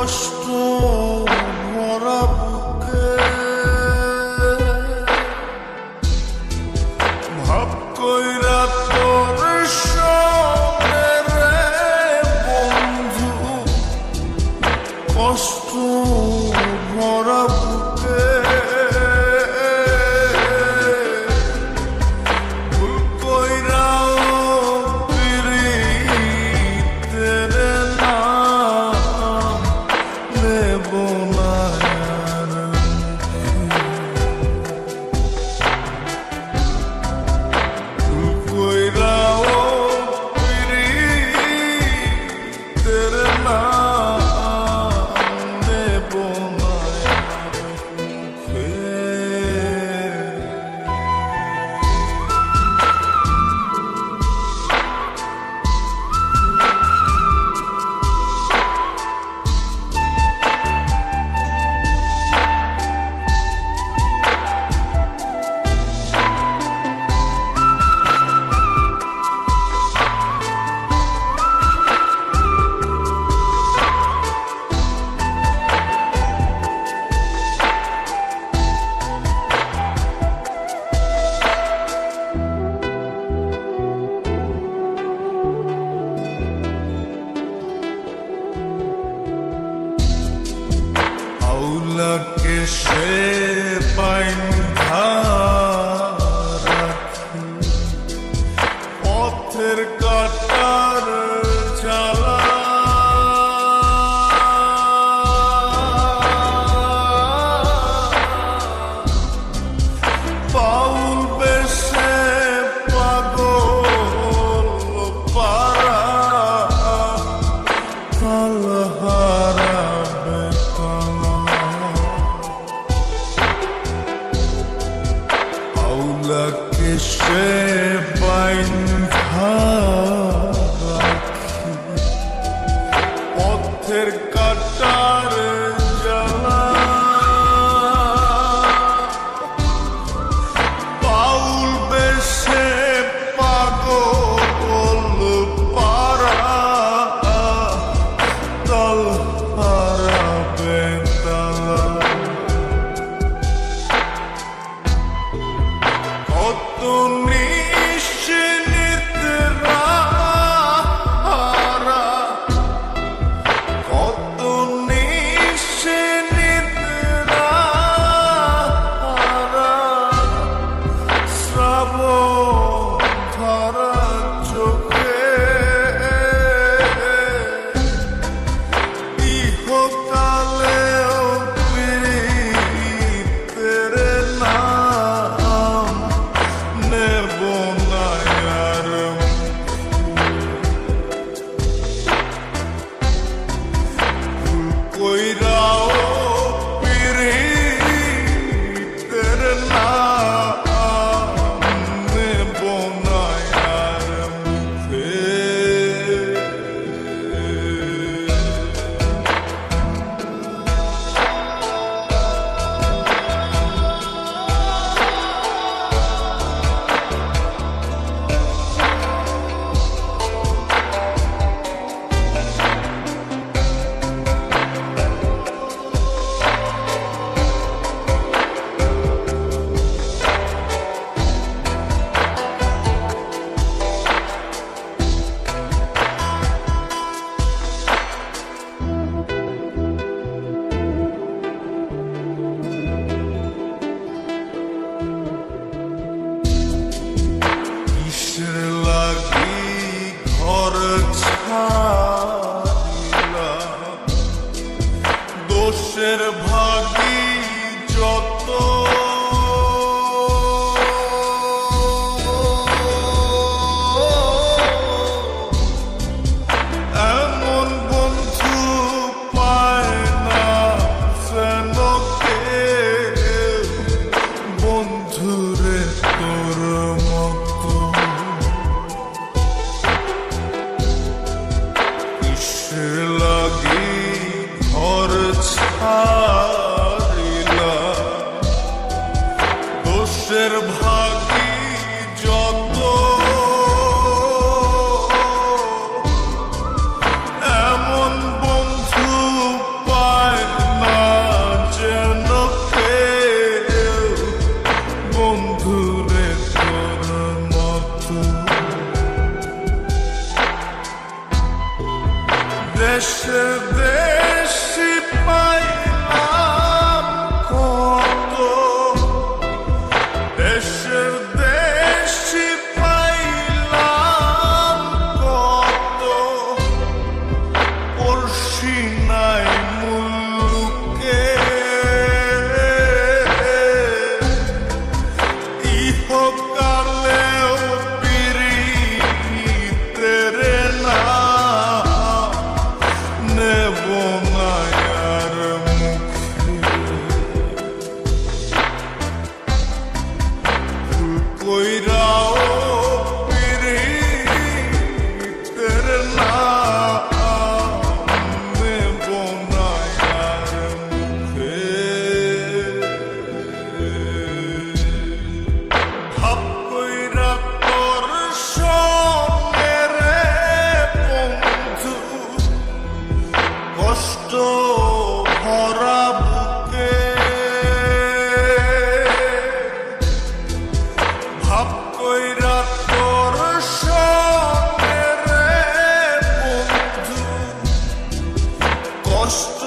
কষ্ট ভরা বুকে। ভাব কইরা তোর রে বন্ধু কষ্ট يكون লকে সে পাইন ধা Fische beim me. should should there house.